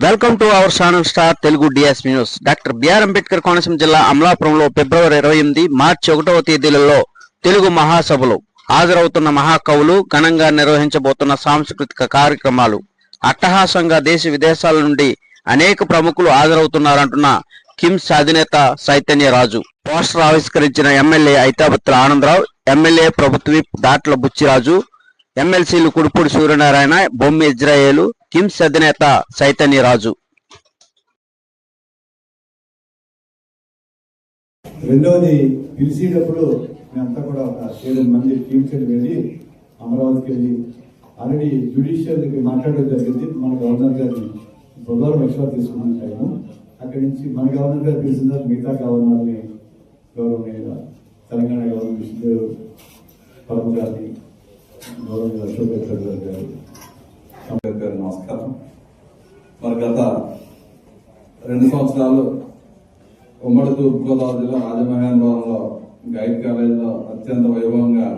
Welcome to our channel star Telugu DS news doctor BR Ambedkar Konaseema జిల్లా అమలాపురంలో ఫిబ్రవరి ఇరవై ఎనిమిది మార్చి ఒకటవ తేదీలలో తెలుగు మహాసభలు హాజరవుతున్న మహాకవులు ఘనంగా నిర్వహించబోతున్న సాంస్కృతిక కార్యక్రమాలు. అట్టహాసంగా దేశ విదేశాల నుండి అనేక ప్రముఖులు హాజరవుతున్నారంటున్న కిమ్స్ అధినేత చైతన్య రాజు పోస్టర్ ఆవిష్కరించిన ఎమ్మెల్యే ఐతాపత్ర ఆనందరావు ఎమ్మెల్యే ప్రభుత్వ దాట్ల బుచ్చిరాజు ఎమ్మెల్సీలు కుడుపూడి సూర్యనారాయణ బొమ్మి ఇజ్రాయేలు కిమ్స్ అధినేత చైతన్య రాజు. రెండవది పిలిచేటప్పుడు మేమంతా కూడా ఒక ఏడు మంది టీమ్స్ వెళ్ళి అమరావతికి వెళ్ళి ఆల్రెడీ జ్యుడిషియల్కి మాట్లాడడం జరిగింది. మన గవర్నర్ గారిని బుధవారం లక్షలు తీసుకున్నాం టైము అక్కడి నుంచి మన గవర్నర్ గారు పిలిచిన మిగతా గవర్నర్ని గౌరవనీయ తెలంగాణ గవర్నర్ విష్ణు పరమ గారిని గౌరవ అశోక్ గారు అంబేద్కర్ గారు నమస్కారం. మరి గత రెండు సంవత్సరాలు ఉమ్మడి తూర్పుగోదావరి జిల్లా రాజమహేంద్రవరంలో గైడ్ కాలేజీలో అత్యంత వైభవంగా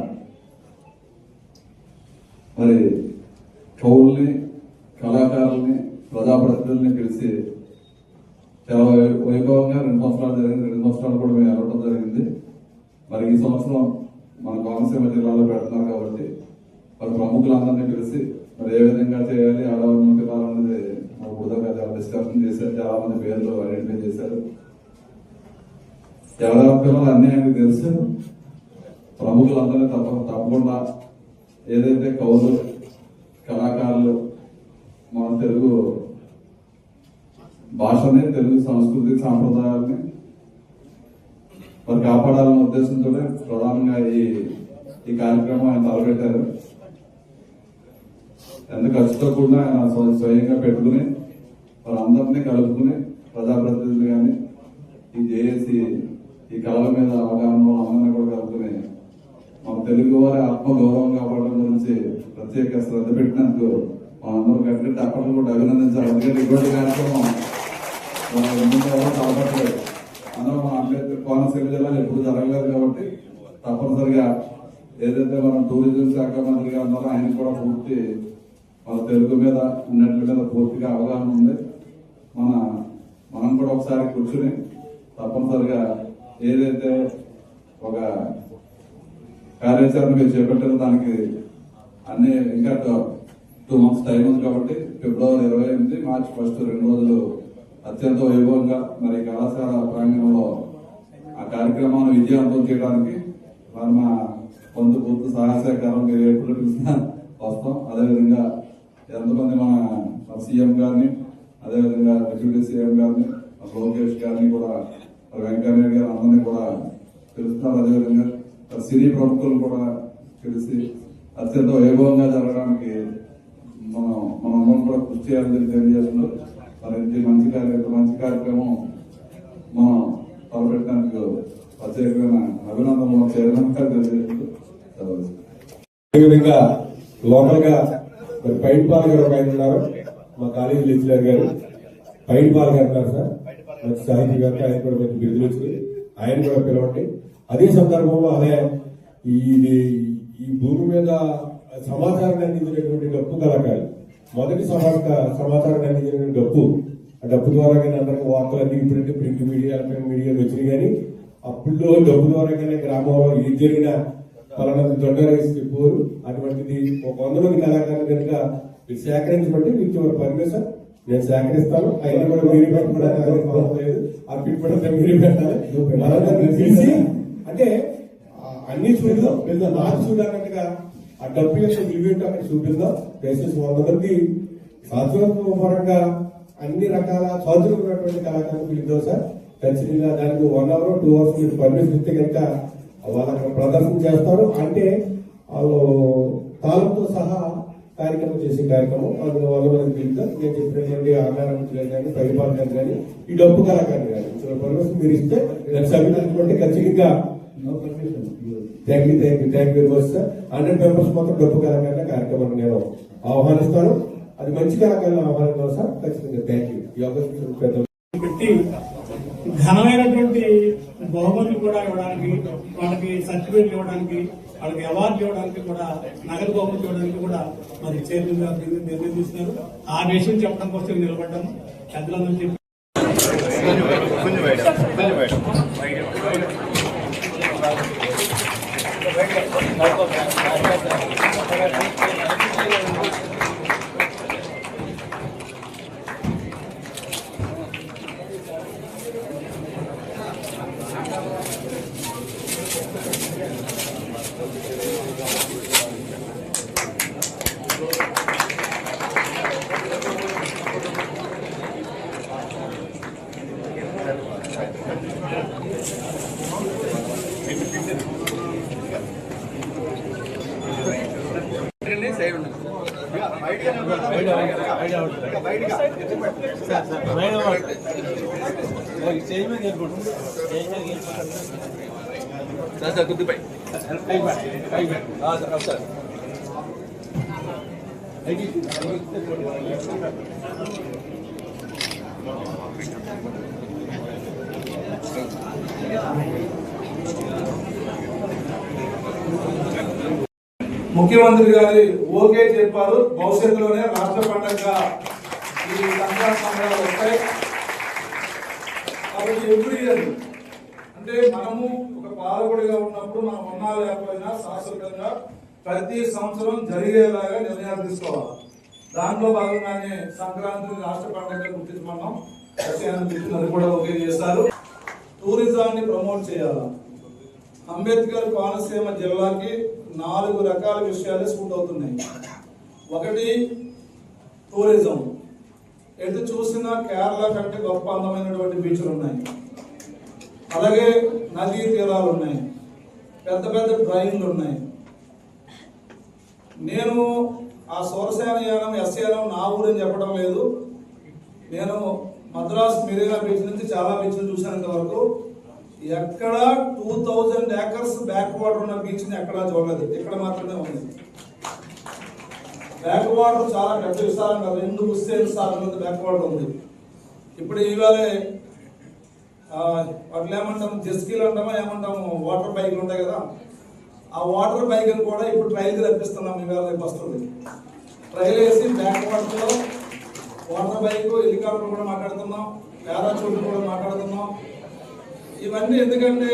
మరి కవుల్ని కళాకారుల్ని ప్రజాప్రతినిధుల్ని పిలిచి చాలా వైభవంగా రెండు సంవత్సరాలు జరిగింది. రెండు సంవత్సరాలు కూడా మేము వెళ్ళడం జరిగింది. మరి ఈ సంవత్సరం మన కోనసీమ జిల్లాలో పెడుతున్నారు కాబట్టి మరి ప్రముఖులందరినీ పిలిచి మరి ఏ విధంగా చేయాలి ఆడవాళ్ళు పిల్లలన్నది మా బుధగా చాలా డిస్కషన్ చేశారు చాలా మంది పేర్లు ఐడెంటిఫై చేశారు. ఎవరెవరి పిల్లలు అన్నీ ఆయనకు తెలుసు? ప్రముఖులందరినీ తప్ప తప్పకుండా ఏదైతే కవులు కళాకారులు మన తెలుగు భాషని తెలుగు సంస్కృతి సాంప్రదాయాలని మరి కాపాడాలనే ఉద్దేశంతో ప్రధానంగా ఈ ఈ కార్యక్రమం ఆయన తలపెట్టారు. ఎంత ఖర్చుతో కూడిన ఆయన స్వయంగా పెట్టుకుని వాళ్ళందరినీ కలుపుకుని ప్రజాప్రతినిధులు కానీ ఈ జేఏసీ ఈ కళల మీద అవగాహన ఉన్న అందరినీ కూడా కలుపుకుని మన తెలుగు వారి ఆత్మగౌరవం కాపాడడం గురించి ప్రత్యేక శ్రద్ధ పెట్టినందుకు మనందరూ గట్టి అప్పట్లో కూడా అభినందించాలి. ఎందుకంటే ఇటువంటి కార్యక్రమం మన అందరూ ఎవరు మన అంబేద్కర్ కోనసీమ జిల్లాలో ఎప్పుడు జరగలేదు కాబట్టి తప్పనిసరిగా ఏదైతే మనం టూరిజం శాఖ మంత్రిగా ఉన్నారో ఆయన కూడా పూర్తి వాళ్ళ తెలుగు మీద ఉన్నట్ల మీద పూర్తిగా అవగాహన ఉంది. మన మనం కూడా ఒకసారి కూర్చుని తప్పనిసరిగా ఏదైతే ఒక కార్యాచరణ మీరు చేపట్టారో దానికి అన్ని ఇంకా టూ మంత్స్ టైం ఉంది కాబట్టి ఫిబ్రవరి ఇరవై ఎనిమిది మార్చి ఫస్ట్ రెండు రోజులు అత్యంత వైభవంగా మరి కళాశాల ప్రాంగణంలో ఆ కార్యక్రమాన్ని విజయవంతం చేయడానికి మరి మా కొంత పూర్తి సహాయ సహకారం మీరు ఎప్పుడు పిలిచినా వస్తాం. అదేవిధంగా ఎంతమంది మన సీఎం గారిని అదేవిధంగా డిప్యూటీ సీఎం గారిని లోకేష్ గారిని కూడా వెంకయ్య గారు అందరినీ కూడా పిలుస్తారు. అదేవిధంగా సినీ ప్రముఖులు కూడా పిలిచి అత్యంత వైభవంగా జరగడానికి మనం మనందరం కూడా కృషి చేయాలని తెలియజేస్తున్నారు మరి ఇంత మంచి కార్యక్రమం మంచి కార్యక్రమం మనం తలపెట్టడానికి ప్రత్యేకమైన అభినందనలు చేయడానికి తెలియజేస్తూ అదేవిధంగా లోకల్గా మరి పైడి పాల్ గారు ఒక ఆయన ఉన్నారు. మా కాలేజీ లెక్చరర్ గారు. పైడి పాల్ గారు ఉన్నారు సార్. మంచి సాహితీ గారు ఆయన కూడా మంచి బిరుదులు వచ్చింది ఆయన కూడా పిలవండి. అదే సందర్భంలో అదే ఈ ఇది ఈ భూమి మీద సమాచారాన్ని అందించినటువంటి డప్పు కళాకారులు. మొదటి సమాచార సమాచారాన్ని అందించినటువంటి డప్పు. ఆ డప్పు ద్వారా కానీ అందరికి వార్తలు అన్ని ఇప్పుడంటే ప్రింట్ మీడియా ప్రింట్ మీడియా వచ్చినాయి కానీ అప్పుల్లో డబ్బు ద్వారా కానీ గ్రామంలో ఏది జరిగినా పలానా దొడ్డరేసి చెప్పారు అటువంటిది ఒక వంద మంది కళాకారులు కనుక మీరు సేకరించబట్టి మీకు ఎవరు పర్మిషన్? నేను సేకరిస్తాను. అయినా కూడా మీరు పెట్టుకోవడానికి నాకు అవసరం లేదు. మీరు పెట్టాలి. మనందరినీ అంటే అన్ని చూద్దాం. వెళ్దాం నాకు చూడాలన్నట్టుగా ఆ డబ్బు యొక్క విలువేంటో అక్కడ చూపిద్దాం. దయచేసి వంద మంది అన్ని రకాల స్వాతంత్రం ఉన్నటువంటి కళాకారులు పిలుద్దాం సార్. ఖచ్చితంగా దానికి వన్ అవర్ టూ అవర్స్ మీరు పర్మిషన్ ఇస్తే కనుక వాళ్ళు అక్కడ ప్రదర్శన చేస్తారు. అంటే వాళ్ళు తాళంతో సహా కార్యక్రమం చేసే కార్యక్రమం. అందులో వాళ్ళ మనకి పిలుద్దాం నేను చెప్పినటువంటి ఆకారం కానీ పరిపాలన కానీ ఈ డబ్బు కళాకారులు కానీ ఇందులో పర్మిషన్ మీరు ఇస్తే దానికి సభ్యులు ఖచ్చితంగా no permission thank you thank you thank you very sir hundred members మొత్తం డబ్బు కళాకారుల కార్యక్రమాన్ని నేను ఆహ్వానిస్తాను. అది మంచి కళాకారులు ఆహ్వానిస్తాను సార్ ఖచ్చితంగా. థ్యాంక్ యూ ఈ అవకాశం పెట్టి ఘనమైనటువంటి బహుమతులు కూడా ఇవ్వడానికి వాళ్ళకి సర్టిఫికేట్ ఇవ్వడానికి వాళ్ళకి అవార్డు ఇవ్వడానికి కూడా నగదు బహుమతి ఇవ్వడానికి కూడా మరి చైర్మన్ గారు నిర్ణయం తీసుకున్నారు ఆ విషయం చెప్పడం కోసం నిలబడ్డాము. పెద్దలందరూ చెప్పి పెట్టండి సైడ్ ఉండండి సార్ సార్ గుద్దుపై సార్ Thank you. ముఖ్యమంత్రి గారి ఓకే చెప్పారు. భవిష్యత్తులోనే రాష్ట్ర పండగగా ఈ సంక్రాంతి సంబరాలు వస్తాయి. కాబట్టి ఎవ్రీ ఇయర్ అంటే మనము ఒక పాలకుడిగా ఉన్నప్పుడు మనం ఉన్నా లేకపోయినా శాశ్వతంగా ప్రతి సంవత్సరం జరిగేలాగా నిర్ణయాలు తీసుకోవాలి. దాంట్లో భాగంగానే సంక్రాంతిని రాష్ట్ర పండుగగా గుర్తించమన్నాం. అది కూడా ఓకే చేస్తారు. టూరిజాన్ని ప్రమోట్ చేయాలి? అంబేద్కర్ కోనసీమ జిల్లాకి నాలుగు రకాల విషయాలు సూట్ అవుతున్నాయి. ఒకటి టూరిజం. ఎటు చూసినా కేరళ కంటే గొప్ప అందమైనటువంటి బీచ్లు ఉన్నాయి. అలాగే నదీ తీరాలు ఉన్నాయి. పెద్ద పెద్ద డ్రైన్లు ఉన్నాయి. నేను ఆ సూరసేన యానం ఎస్యానం నా ఊరని చెప్పడం లేదు. నేను మద్రాస్ మెరీనా బీచ్ నుంచి చాలా బీచ్లు చూసినంత వరకు ఎక్కడ two thousand acres back water ఉన్న బీచ్ ఎక్కడ ఎక్కడా చూడలేదు. ఇక్కడ మాత్రమే ఉంది. బ్యాక్ వాటర్ చాలా పెద్ద విస్తారంగా రెండు హుస్సేన్ స్థానంలో బ్యాక్ వాటర్ ఉంది. ఇప్పుడు ఇవాళ వాటిలో ఏమంటాము జెస్కీలు అంటామా? ఏమంటాము వాటర్ బైక్లు ఉంటాయి కదా. ఆ వాటర్ బైక్ కూడా ఇప్పుడు ట్రైల్ రప్పిస్తున్నాం ఇవాళ రేపు వస్తుంది. ట్రైల్ వేసి బ్యాక్ వాటర్లో వాటర్ బైక్ హెలికాప్టర్ కూడా మాట్లాడుతున్నాం. పారాచూట్ కూడా మాట్లాడుతున్నాం. ఇవన్నీ ఎందుకంటే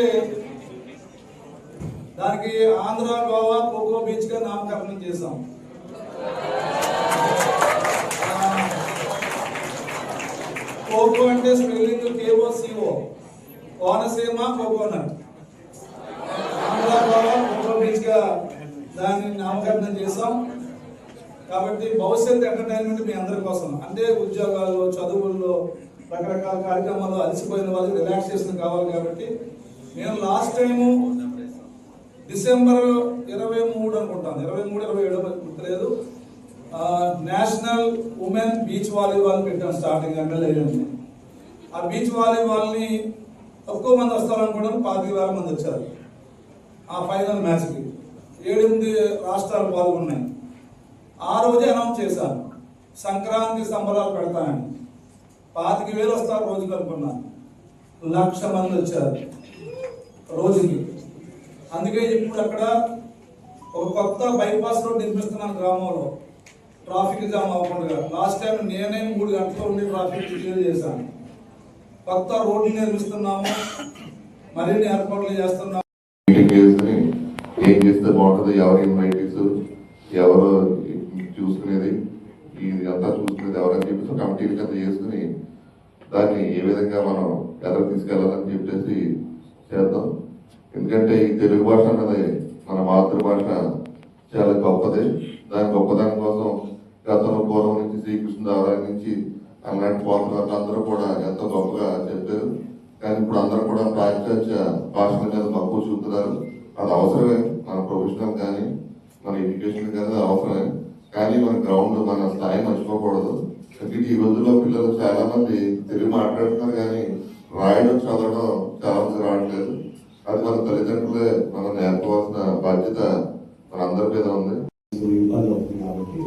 దానికి ఆంధ్ర గోవా కోకో బీచ్గా నామకరణం చేశాం. కోకో అంటే spelling K O C O Konaseema coconut Andhra Goa coco బీచ్గా దాన్ని నామకరణం చేశాం. కాబట్టి భవిష్యత్ ఎంటర్టైన్మెంట్ మీ అందరి కోసం. అంటే ఉద్యోగాల్లో చదువుల్లో రకరకాల కార్యక్రమాలు అలసిపోయిన వాళ్ళకి రిలాక్సేషన్ కావాలి కాబట్టి నేను లాస్ట్ టైము డిసెంబర్ ఇరవై మూడు అనుకుంటాను. ఇరవై మూడు ఇరవై ఏడు గుర్తులేదు. నేషనల్ ఉమెన్ బీచ్ వాలీబాల్ పెట్టాను స్టార్టింగ్ ఎమ్మెల్యే ఆ బీచ్ వాలీబాల్ని తక్కువ మంది వస్తారనుకోవడం పాతిక వేల మంది వచ్చారు. ఆ ఫైనల్ మ్యాచ్కి ఏడెనిమిది రాష్ట్రాలు పాల్గొన్నాయి. ఆ రోజే అనౌన్స్ చేశాను. సంక్రాంతి సంబరాలు పెడతానని. పాతిక వేలు వస్తారు రోజుకి అనుకున్నాను లక్ష మంది వచ్చారు. రోజుకి. అందుకే ఇప్పుడు అక్కడ ఒక కొత్త బైపాస్ రోడ్ నిర్మిస్తున్నాను గ్రామంలో. ట్రాఫిక్ జామ్ అవ్వకుండా. లాస్ట్ టైం నేనే మూడు గంటలు ఉండి ట్రాఫిక్ క్లియర్ చేశాను. కొత్త రోడ్లు నిర్మిస్తున్నాము. మరిన్ని ఏర్పాట్లు చేస్తున్నాము. ఏం చేస్తే బాగుంటుంది? ఎవరు ఇన్వైటీస్ ఎవరు చూసుకునేది? ఇది అంతా చూసుకునేది ఎవరని చెప్పేసి కమిటీ దాన్ని ఏ విధంగా మనం ఎదురు తీసుకెళ్ళాలని చెప్పేసి చేద్దాం. ఎందుకంటే ఈ తెలుగు భాష అన్నది మన మాతృభాష చాలా గొప్పది. దాని గొప్పదాని కోసం గతంలో పూర్వం నుంచి శ్రీకృష్ణుడు నుంచి అలాంటి పోరాటాలు అందరూ కూడా ఎంతో గొప్పగా చెప్పారు. కానీ ఇప్పుడు అందరూ కూడా పాశ్చాత్య భాషల మీద మక్కువ చూపుతున్నారు. అది అవసరమే. మన ప్రొఫెషనల్ కానీ మన ఎడ్యుకేషన్ కానీ అవసరమే. కానీ మన గ్రౌండ్ మన స్థాయి మర్చిపోకూడదు. ఎందుకంటే ఈ రోజుల్లో పిల్లలు చాలా మంది తెలుగు మాట్లాడుతున్నారు కానీ రాయడం చదవడం చాలా మంది రావట్లేదు. అది మన తల్లిదండ్రులే మనం నేర్పవలసిన బాధ్యత మన అందరి మీద ఉంది. ఇబ్బంది అవుతుంది కాబట్టి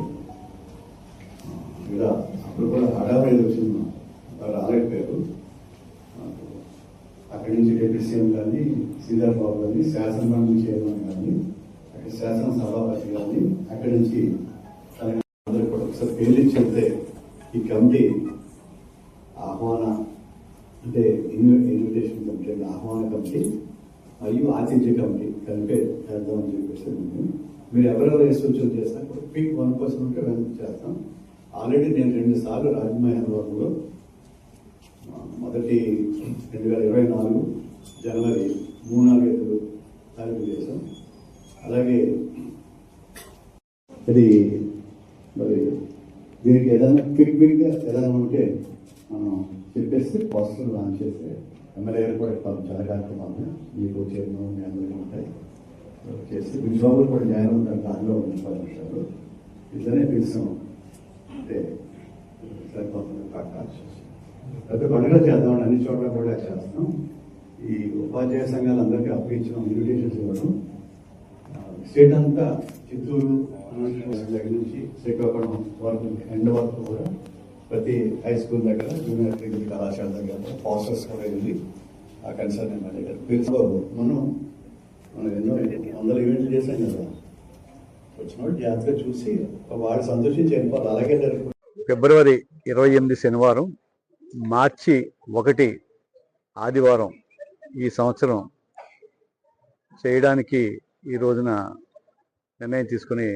అప్పుడు కూడా హడావిడి వచ్చింది. రాలేకపోయారు. అక్కడి నుంచి డిప్యూటీ సీఎం కానీ శ్రీధర్ బాబు కానీ శాసనమండలి చైర్మన్ కానీ అక్కడ శాసనసభాపతి కానీ అక్కడి నుంచి అందరూ కూడా ఒకసారి పేర్లు చెప్తే ఈ కమిటీ ఆహ్వాన అంటే ఇన్విటేషన్ కమిటీ అంటే ఆహ్వాన కమిటీ మరియు ఆతిథ్య కమిటీ కలిపే చేద్దామని చెప్పేసి మీరు ఎవరెవరు ఏ సూచనలు చేసినా కూడా పిక్ వన్ పర్సన్ ఉంటే వెనక్కి చేస్తాం. ఆల్రెడీ నేను రెండు సార్లు రాజమహేంద్రవరంలో మొదటి రెండు వేల ఇరవై నాలుగు జనవరి మూడు నాలుగు తారీఖు చేశాం. అలాగే అది మరి దీనికి ఏదైనా క్విక్ క్విక్గా ఏదైనా ఉంటే మనం చెప్పేసి పోస్టర్ లాంచ్ చేస్తే ఎమ్మెల్యే గారు కూడా పాపం చాలా కార్యక్రమాలు మీకు చైర్మన్ మీ అందరికీ ఉంటాయి. చేసి మీ కూడా న్యాయం ఉంటారు దానిలో ఉంది పది నిమిషాలు ఇట్లనే పిలిచాం అంటే సరిపోతుంది. కాక పండుగ చేద్దామని అన్ని చోట్ల కూడా చేస్తాం. ఈ ఉపాధ్యాయ సంఘాలందరికీ అప్పగించడం ఇన్విటేషన్స్ ఇవ్వడం. స్టేట్ అంతా చిత్తూరు దగ్గర నుంచి శ్రీకాకుళం వరకు ఎండ్ వరకు కూడా ప్రతి హై స్కూల్ దగ్గర జూనియర్ డిగ్రీ కళాశాల దగ్గర ప్రాసెస్ కూడా ఉంది. ఆ కన్సర్న్ ఎమ్మెల్యే గారు పిలుచుకో మనం మనం ఎన్నో వందల ఈవెంట్లు చేశాం కదా. వచ్చిన వాళ్ళు జాగ్రత్తగా చూసి వాడు సంతోషించి వెళ్ళిపోవాలి. అలాగే జరుగుతుంది. ఫిబ్రవరి ఇరవై ఎనిమిది శనివారం మార్చి ఒకటి ఆదివారం ఈ సంవత్సరం చేయడానికి ఈ రోజున నిర్ణయం తీసుకుని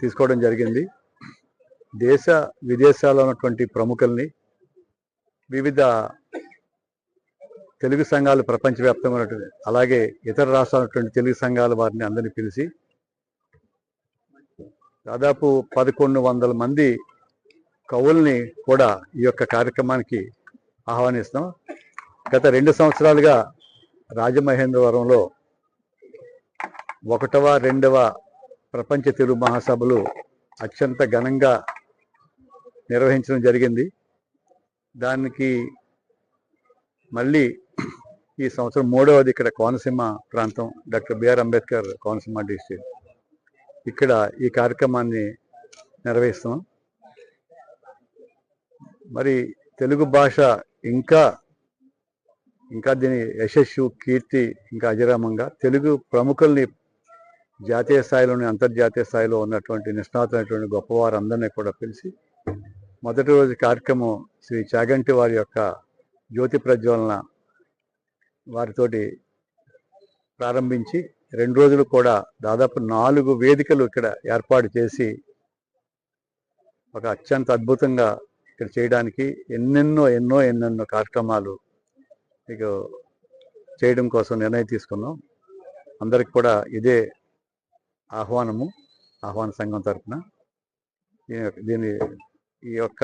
తీసుకోవడం జరిగింది. దేశ విదేశాల్లో ఉన్నటువంటి ప్రముఖుల్ని వివిధ తెలుగు సంఘాలు ప్రపంచవ్యాప్తంగా ఉన్నటువంటి అలాగే ఇతర రాష్ట్రాల ఉన్నటువంటి తెలుగు సంఘాల వారిని అందరినీ పిలిచి దాదాపు పదకొండు వందల మంది కవుల్ని కూడా ఈ యొక్క కార్యక్రమానికి ఆహ్వానిస్తాం గత రెండు సంవత్సరాలుగా రాజమహేంద్రవరంలో ఒకటవ రెండవ ప్రపంచ తెలుగు మహాసభలు అత్యంత ఘనంగా నిర్వహించడం జరిగింది. దానికి మళ్ళీ ఈ సంవత్సరం మూడవది ఇక్కడ కోనసీమ ప్రాంతం doctor BR Ambedkar Konaseema district. ఇక్కడ ఈ కార్యక్రమాన్ని నిర్వహిస్తున్నాం మరి తెలుగు భాష ఇంకా ఇంకా దీని యశస్సు కీర్తి ఇంకా అజరామంగా తెలుగు ప్రముఖుల్ని జాతీయ స్థాయిలోని అంతర్జాతీయ స్థాయిలో ఉన్నటువంటి నిష్ణాతులైనటువంటి గొప్పవారందరినీ కూడా పిలిచి మొదటి రోజు కార్యక్రమం శ్రీ చాగంటి వారి యొక్క జ్యోతి ప్రజ్వలన వారితోటి ప్రారంభించి రెండు రోజులు కూడా దాదాపు నాలుగు వేదికలు ఇక్కడ ఏర్పాటు చేసి ఒక అత్యంత అద్భుతంగా ఇక్కడ చేయడానికి ఎన్నెన్నో ఎన్నో ఎన్నెన్నో కార్యక్రమాలు మీకు చేయడం కోసం నిర్ణయం తీసుకున్నాం. అందరికి కూడా ఇదే ఆహ్వానము ఆహ్వాన సంఘం తరఫున దీని ఈ యొక్క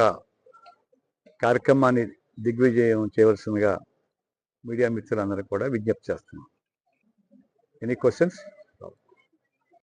కార్యక్రమాన్ని దిగ్విజయం చేయవలసిందిగా మీడియా మిత్రులందరూ కూడా విజ్ఞప్తి చేస్తున్నాం. Any questions